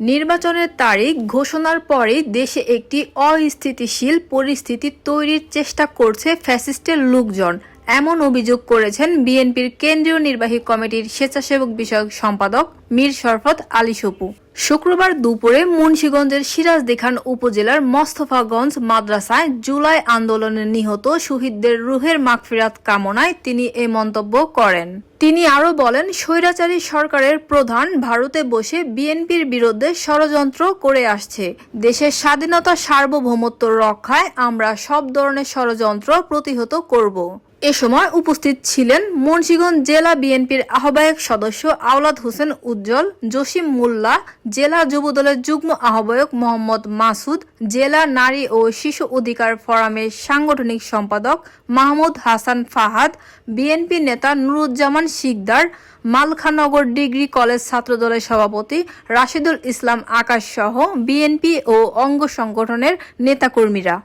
নির্বাচনের তারিখ ঘোষণার পরেই দেশে একটি অস্থিতিশীল পরিস্থিতি তৈরির চেষ্টা করছে ফ্যাসিস্টের লোকজন। এমন অভিযোগ করেছেন বিএনপির কেন্দ্রীয় নির্বাহী কমিটির স্বেচ্ছাসেবক বিষয়ক সম্পাদক মীর শরফত আলী সপু। শুক্রবার দুপুরে মুন্সীগঞ্জের সিরাজদিখান উপজেলার মস্তফাগঞ্জ মাদ্রাসায় জুলাই আন্দোলনে নিহত শহীদদের রুহের মাগফিরাত কামনায় তিনি এ মন্তব্য করেন। তিনি আরও বলেন, স্বৈরাচারী সরকারের প্রধান ভারতে বসে বিএনপির বিরুদ্ধে ষড়যন্ত্র করে আসছে। দেশের স্বাধীনতা সার্বভৌমত্ব রক্ষায় আমরা সব ধরনের ষড়যন্ত্র প্রতিহত করব। এ সময় উপস্থিত ছিলেন মুন্সিগঞ্জ জেলা বিএনপির আহ্বায়ক সদস্য আওলাদ হোসেন উজ্জ্বল, জসিম মোল্লা, জেলা যুবদলের যুগ্ম আহ্বায়ক মোহাম্মদ মাসুদ, জেলা নারী ও শিশু অধিকার ফোরামের সাংগঠনিক সম্পাদক মাহমুদ হাসান ফাহাদ, বিএনপি নেতা নুরুজ্জামান শিকদার, মালখানগর ডিগ্রি কলেজ ছাত্রদলের সভাপতি রাশিদুল ইসলাম আকাশ সহ বিএনপি ও অঙ্গ সংগঠনের নেতাকর্মীরা।